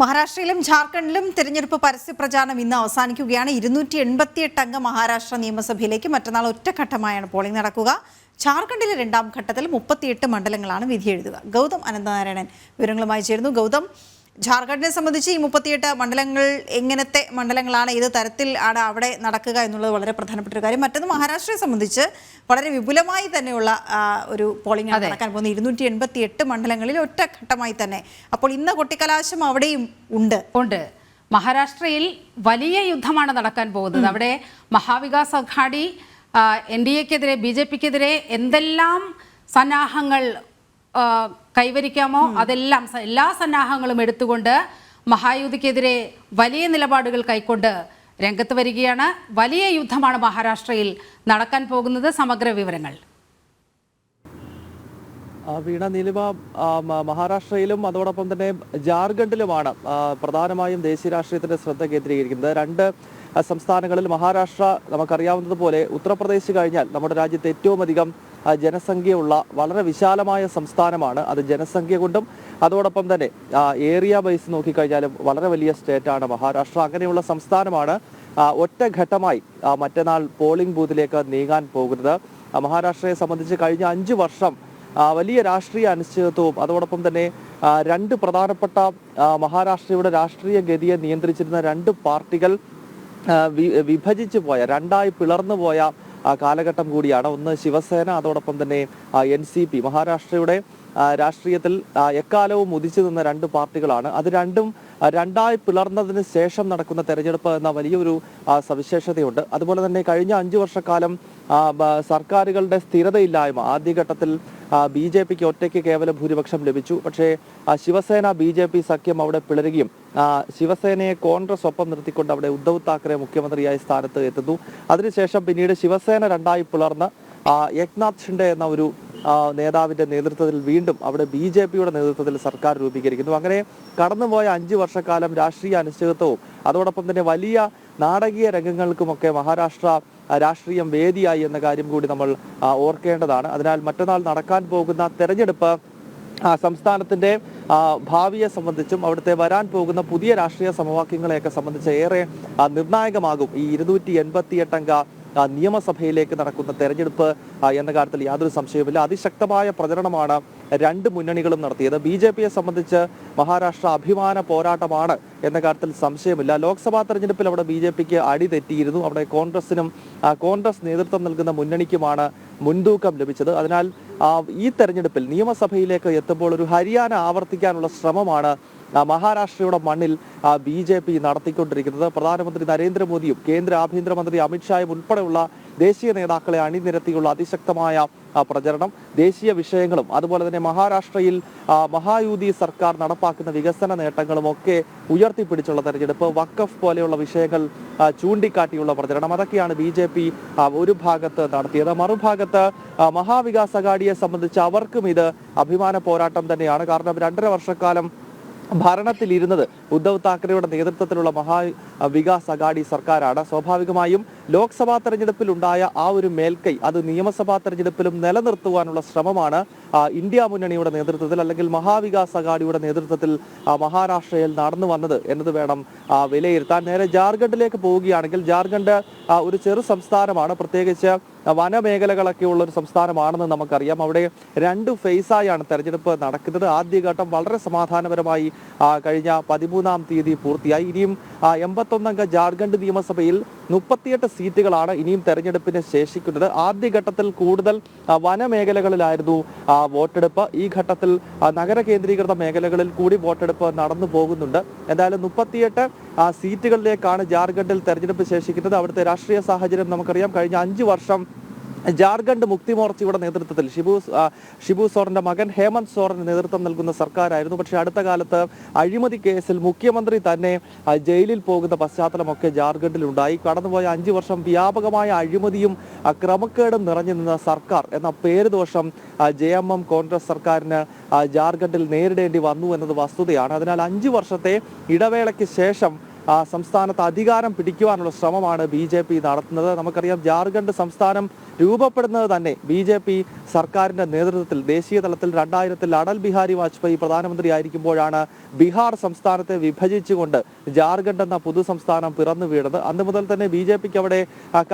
മഹാരാഷ്ട്രയിലും ജാർഖണ്ഡിലും തെരഞ്ഞെടുപ്പ് പരസ്യ പ്രചാരണം ഇന്ന് അവസാനിക്കുകയാണ്. ഇരുന്നൂറ്റി എൺപത്തിയെട്ട് അംഗ മഹാരാഷ്ട്ര നിയമസഭയിലേക്ക് മറ്റന്നാൾ ഒറ്റഘട്ടമായാണ് പോളിംഗ് നടക്കുക. ജാർഖണ്ഡിലെ രണ്ടാം ഘട്ടത്തിൽ മുപ്പത്തിയെട്ട് മണ്ഡലങ്ങളാണ് വിധിയെഴുതുക ഗൗതം അനന്തനാരായണൻ വിവരങ്ങളുമായി ചേരുന്നു. ഗൗതം ജാർഖണ്ഡിനെ സംബന്ധിച്ച് ഈ മുപ്പത്തിയെട്ട് മണ്ഡലങ്ങൾ എങ്ങനത്തെ മണ്ഡലങ്ങളാണ് ഏത് തരത്തിൽ ആണ് അവിടെ നടക്കുക എന്നുള്ളത് വളരെ പ്രധാനപ്പെട്ട ഒരു കാര്യം. മറ്റൊന്ന് മഹാരാഷ്ട്രയെ സംബന്ധിച്ച് വളരെ വിപുലമായി തന്നെയുള്ള ഒരു പോളിംഗ് നടക്കാൻ പോകുന്ന ഇരുന്നൂറ്റി എൺപത്തി എട്ട് മണ്ഡലങ്ങളിൽ ഒറ്റഘട്ടമായി തന്നെ. അപ്പോൾ ഇന്ന് കൊട്ടിക്കലാശം അവിടെയും ഉണ്ട്. ഉണ്ട്. മഹാരാഷ്ട്രയിൽ വലിയ യുദ്ധമാണ് നടക്കാൻ പോകുന്നത്. അവിടെ മഹാവികാസ് അഘാടി എൻ ഡി എക്കെതിരെ ബി ജെ പിക്കെതിരെ എന്തെല്ലാം സന്നാഹങ്ങൾ കൈവരിക്കാമോ? അതെല്ലാം എല്ലാ സന്നാഹങ്ങളും എടുത്തുകൊണ്ട് മഹായുതിക്കെതിരെ വലിയ നിലപാടുകൾ കൈക്കൊണ്ട് രംഗത്ത് വരികയാണ്. വലിയ യുദ്ധമാണ് മഹാരാഷ്ട്രയിൽ നടക്കാൻ പോകുന്നത്. സമഗ്ര വിവരങ്ങൾ. ആ, വീണ നീലിമ മഹാരാഷ്ട്രയിലും അതോടൊപ്പം തന്നെ ജാർഖണ്ഡിലുമാണ് പ്രധാനമായും ദേശീയ രാഷ്ട്രീയത്തിന്റെ ശ്രദ്ധ കേന്ദ്രീകരിക്കുന്നത്. രണ്ട് സംസ്ഥാനങ്ങളിൽ മഹാരാഷ്ട്ര നമുക്കറിയാവുന്നതുപോലെ ഉത്തർപ്രദേശ് കഴിഞ്ഞാൽ നമ്മുടെ രാജ്യത്ത് ഏറ്റവും അധികം ജനസംഖ്യയുള്ള വളരെ വിശാലമായ സംസ്ഥാനമാണ് അത് ജനസംഖ്യ കൊണ്ടും അതോടൊപ്പം തന്നെ ഏരിയ വൈസ് നോക്കിക്കഴിഞ്ഞാലും വളരെ വലിയ സ്റ്റേറ്റാണ് മഹാരാഷ്ട്ര. അങ്ങനെയുള്ള സംസ്ഥാനമാണ് ഒറ്റഘട്ടമായി മറ്റന്നാൾ പോളിംഗ് ബൂത്തിലേക്ക് നീങ്ങാൻ പോകുന്നത്. മഹാരാഷ്ട്രയെ സംബന്ധിച്ച് കഴിഞ്ഞ അഞ്ച് വർഷം വലിയ രാഷ്ട്രീയ അനിശ്ചിതത്വവും അതോടൊപ്പം തന്നെ രണ്ട് പ്രധാനപ്പെട്ട മഹാരാഷ്ട്രയുടെ രാഷ്ട്രീയ ഗതിയെ നിയന്ത്രിച്ചിരുന്ന രണ്ട് പാർട്ടികൾ വിഭജിച്ചു പോയ രണ്ടായി പിളർന്നു പോയ കാലഘട്ടം കൂടിയാണ്. ഒന്ന് ശിവസേന അതോടൊപ്പം തന്നെ എൻ സി പി മഹാരാഷ്ട്രയുടെ രാഷ്ട്രീയത്തിൽ എക്കാലവും ഉദിച്ചു നിന്ന രണ്ട് പാർട്ടികളാണ്. അത് രണ്ടും രണ്ടായി പിളർന്നതിന് ശേഷം നടക്കുന്ന തെരഞ്ഞെടുപ്പ് എന്ന വലിയൊരു സവിശേഷതയുണ്ട്. അതുപോലെ തന്നെ കഴിഞ്ഞ അഞ്ചു വർഷക്കാലം സർക്കാരുകളുടെ സ്ഥിരതയില്ലായ്മ ആദ്യഘട്ടത്തിൽ ബി ജെ പിക്ക് ഒറ്റയ്ക്ക് കേവല ഭൂരിപക്ഷം ലഭിച്ചു. പക്ഷേ ശിവസേന ബി ജെ പി സഖ്യം അവിടെ പിളരുകയും ശിവസേനയെ കോൺഗ്രസ് ഒപ്പം നിർത്തിക്കൊണ്ട് അവിടെ ഉദ്ധവ് താക്കറെ മുഖ്യമന്ത്രിയായി സ്ഥാനത്ത് എത്തുന്നു. അതിനുശേഷം പിന്നീട് ശിവസേന രണ്ടായി പിളർന്ന് ഏക്നാഥ് ഷിൻഡെ എന്ന ഒരു ആ, നേതാവിന്റെ നേതൃത്വത്തിൽ വീണ്ടും അവിടെ ബി ജെ പിയുടെ നേതൃത്വത്തിൽ സർക്കാർ രൂപീകരിക്കുന്നു. അങ്ങനെ കടന്നുപോയ അഞ്ചു വർഷക്കാലം രാഷ്ട്രീയ അനിശ്ചിതത്വവും അതോടൊപ്പം തന്നെ വലിയ നാടകീയ രംഗങ്ങൾക്കുമൊക്കെ മഹാരാഷ്ട്ര രാഷ്ട്രീയം വേദിയായി എന്ന കാര്യം കൂടി നമ്മൾ ഓർക്കേണ്ടതാണ്. അതിനാൽ മറ്റന്നാൾ നടക്കാൻ പോകുന്ന തെരഞ്ഞെടുപ്പ് ആ, ഭാവിയെ സംബന്ധിച്ചും അവിടുത്തെ വരാൻ പോകുന്ന പുതിയ രാഷ്ട്രീയ സമവാക്യങ്ങളെയൊക്കെ സംബന്ധിച്ച് ഏറെ നിർണായകമാകും. ഈ ഇരുന്നൂറ്റി എൺപത്തിയെട്ട് അംഗ ആ, നിയമസഭയിലേക്ക് നടക്കുന്ന തെരഞ്ഞെടുപ്പ് എന്ന കാര്യത്തിൽ യാതൊരു സംശയവുമില്ല. അതിശക്തമായ പ്രചരണമാണ് രണ്ട് മുന്നണികളും നടത്തിയത്. ബി ജെ പിയെ സംബന്ധിച്ച് മഹാരാഷ്ട്ര അഭിമാന പോരാട്ടമാണ് എന്ന കാര്യത്തിൽ സംശയമില്ല. ലോക്സഭാ തെരഞ്ഞെടുപ്പിൽ അവിടെ ബി ജെ പിക്ക് അടി തെറ്റിയിരുന്നു. അവിടെ കോൺഗ്രസിനും കോൺഗ്രസ് നേതൃത്വം നൽകുന്ന മുന്നണിക്കുമാണ് മുൻതൂക്കം ലഭിച്ചത്. അതിനാൽ ഈ തെരഞ്ഞെടുപ്പിൽ നിയമസഭയിലേക്ക് എത്തുമ്പോൾ ഒരു ഹരിയാന ആവർത്തിക്കാനുള്ള ശ്രമമാണ് മഹാരാഷ്ട്രയുടെ മണ്ണിൽ ബി ജെ പി നടത്തിക്കൊണ്ടിരിക്കുന്നത്. പ്രധാനമന്ത്രി നരേന്ദ്രമോദിയും കേന്ദ്ര ആഭ്യന്തരമന്ത്രി അമിത്ഷായും ഉൾപ്പെടെയുള്ള ദേശീയ നേതാക്കളെ അണിനിരത്തിയുള്ള അതിശക്തമായ പ്രചരണം. ദേശീയ വിഷയങ്ങളും അതുപോലെ തന്നെ മഹാരാഷ്ട്രയിൽ മഹായൂതി സർക്കാർ നടപ്പാക്കുന്ന വികസന നേട്ടങ്ങളും ഒക്കെ ഉയർത്തിപ്പിടിച്ചുള്ള തെരഞ്ഞെടുപ്പ്. വക്കഫ് പോലെയുള്ള വിഷയങ്ങൾ ചൂണ്ടിക്കാട്ടിയുള്ള പ്രചരണം. അതൊക്കെയാണ് ബി ജെ പി ഒരു ഭാഗത്ത് നടത്തിയത്. മറുഭാഗത്ത് മഹാവികാസ് അഘാഡിയെ സംബന്ധിച്ച് അവർക്കും ഇത് അഭിമാന പോരാട്ടം തന്നെയാണ്. കാരണം രണ്ടര വർഷക്കാലം ഭരണത്തിലിരുന്നത് ഉദ്ധവ് താക്കറെയുടെ നേതൃത്വത്തിലുള്ള മഹാ വികാസ് അഗാഡി സർക്കാരാണ്. സ്വാഭാവികമായും ലോക്സഭാ തെരഞ്ഞെടുപ്പിൽ ഉണ്ടായ ആ ഒരു മേൽക്കൈ അത് നിയമസഭാ തെരഞ്ഞെടുപ്പിലും നിലനിർത്തുവാനുള്ള ശ്രമമാണ് ഇന്ത്യ മുന്നണിയുടെ നേതൃത്വത്തിൽ അല്ലെങ്കിൽ മഹാവികാസ് അഗാഡിയുടെ നേതൃത്വത്തിൽ മഹാരാഷ്ട്രയിൽ നടന്നു വന്നത് എന്നത് വേണം വിലയിരുത്താൻ. നേരെ ജാർഖണ്ഡിലേക്ക് പോവുകയാണെങ്കിൽ ജാർഖണ്ഡ് ഒരു ചെറു സംസ്ഥാനമാണ്. പ്രത്യേകിച്ച് വനമേഖലകളൊക്കെ ഉള്ള ഒരു സംസ്ഥാനമാണെന്ന് നമുക്കറിയാം. അവിടെ രണ്ട് ഫേസായാണ് തെരഞ്ഞെടുപ്പ് നടക്കുന്നത്. ആദ്യഘട്ടം വളരെ സമാധാനപരമായി കഴിഞ്ഞ പതിമൂന്നാം തീയതി പൂർത്തിയായി. ഇനിയും എൺപത്തൊന്നംഗ ജാർഖണ്ഡ് നിയമസഭയിൽ മുപ്പത്തിയെട്ട് സീറ്റുകളാണ് ഇനിയും തെരഞ്ഞെടുപ്പിന് ശേഷിക്കുന്നത്. ആദ്യഘട്ടത്തിൽ കൂടുതൽ വനമേഖലകളിലായിരുന്നു വോട്ടെടുപ്പ്. ഈ ഘട്ടത്തിൽ നഗര കേന്ദ്രീകൃത മേഖലകളിൽ കൂടി വോട്ടെടുപ്പ് നടന്നു പോകുന്നുണ്ട്. എന്തായാലും മുപ്പത്തിയെട്ട് സീറ്റുകളിലേക്കാണ് ജാർഖണ്ഡിൽ തെരഞ്ഞെടുപ്പ് ശേഷിക്കുന്നത്. അവിടുത്തെ രാഷ്ട്രീയ സാഹചര്യം നമുക്കറിയാം. കഴിഞ്ഞ അഞ്ചു വർഷം ജാർഖണ്ഡ് മുക്തി മോർച്ചയുടെ നേതൃത്വത്തിൽ. ഷിബു ഷിബു സോറിന്റെ മകൻ ഹേമന്ത് സോറിന് നേതൃത്വം നൽകുന്ന സർക്കാരായിരുന്നു. പക്ഷേ അടുത്ത കാലത്ത് അഴിമതി കേസിൽ മുഖ്യമന്ത്രി തന്നെ ജയിലിൽ പോകുന്ന പശ്ചാത്തലമൊക്കെ ജാർഖണ്ഡിൽ ഉണ്ടായി കടന്നുപോയ അഞ്ചു വർഷം വ്യാപകമായ അഴിമതിയും ക്രമക്കേടും നിറഞ്ഞു നിന്ന സർക്കാർ എന്ന പേരുദോഷം ജെ എം എം കോൺഗ്രസ് സർക്കാരിന് ജാർഖണ്ഡിൽ നേരിടേണ്ടി വന്നു എന്നത് വസ്തുതയാണ്. അതിനാൽ അഞ്ചു വർഷത്തെ ഇടവേളയ്ക്ക് ശേഷം സംസ്ഥാനത്ത് അധികാരം പിടിക്കുവാനുള്ള ശ്രമമാണ് ബി ജെ പി നടത്തുന്നത്. നമുക്കറിയാം ജാർഖണ്ഡ് സംസ്ഥാനം രൂപപ്പെടുന്നത് തന്നെ ബി ജെ പി സർക്കാരിന്റെ നേതൃത്വത്തിൽ ദേശീയ തലത്തിൽ രണ്ടായിരത്തിൽ അടൽ ബിഹാരി വാജ്പേയി പ്രധാനമന്ത്രി ആയിരിക്കുമ്പോഴാണ് ബീഹാർ സംസ്ഥാനത്തെ വിഭജിച്ചുകൊണ്ട് ജാർഖണ്ഡ് എന്ന പുതു സംസ്ഥാനം പിറന്നു വീണത്. അന്ന് മുതൽ തന്നെ ബി ജെ പിക്ക് അവിടെ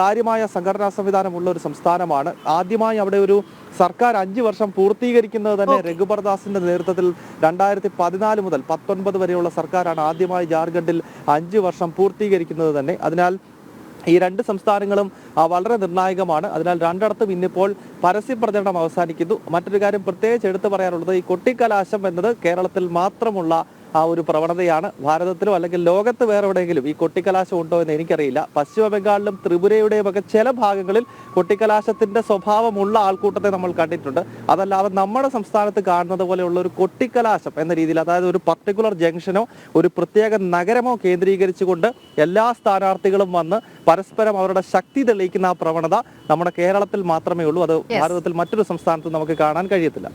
കാര്യമായ സംഘടനാ സംവിധാനമുള്ള ഒരു സംസ്ഥാനമാണ്. ആദ്യമായി അവിടെ ഒരു സർക്കാർ അഞ്ചു വർഷം പൂർത്തീകരിക്കുന്നത് തന്നെ രഘുബർദാസിന്റെ നേതൃത്വത്തിൽ രണ്ടായിരത്തി പതിനാല് മുതൽ പത്തൊൻപത് വരെയുള്ള സർക്കാരാണ് ആദ്യമായി ജാർഖണ്ഡിൽ അഞ്ചു വർഷം പൂർത്തീകരിക്കുന്നത് തന്നെ. അതിനാൽ ഈ രണ്ട് സംസ്ഥാനങ്ങളും വളരെ നിർണായകമാണ്. അതിനാൽ രണ്ടിടത്തും ഇന്നിപ്പോൾ പരസ്യ പ്രചരണം അവസാനിക്കുന്നു. മറ്റൊരു കാര്യം പ്രത്യേകിച്ച് എടുത്തു പറയാനുള്ളത് ഈ കൊട്ടിക്കലാശം എന്നത് കേരളത്തിൽ മാത്രമുള്ള ആ ഒരു പ്രവണതയാണ്. ഭാരതത്തിലോ അല്ലെങ്കിൽ ലോകത്ത് വേറെ എവിടെയെങ്കിലും ഈ കൊട്ടിക്കലാശം ഉണ്ടോ എന്ന് എനിക്കറിയില്ല. പശ്ചിമ ബംഗാളിലും ത്രിപുരയുടെയും ഒക്കെ ചില ഭാഗങ്ങളിൽ കൊട്ടിക്കലാശത്തിന്റെ സ്വഭാവമുള്ള ആൾക്കൂട്ടത്തെ നമ്മൾ കണ്ടിട്ടുണ്ട്. അതല്ലാതെ നമ്മുടെ സംസ്ഥാനത്ത് കാണുന്നത് പോലെയുള്ള ഒരു കൊട്ടിക്കലാശം എന്ന രീതിയിൽ അതായത് ഒരു പർട്ടിക്കുലർ ജംഗ്ഷനോ ഒരു പ്രത്യേക നഗരമോ കേന്ദ്രീകരിച്ചുകൊണ്ട് എല്ലാ സ്ഥാനാർത്ഥികളും വന്ന് പരസ്പരം അവരുടെ ശക്തി തെളിയിക്കുന്ന ആ പ്രവണത നമ്മുടെ കേരളത്തിൽ മാത്രമേ ഉള്ളൂ. അത് ഭാരതത്തിൽ മറ്റൊരു സംസ്ഥാനത്ത് നമുക്ക് കാണാൻ കഴിയത്തില്ല.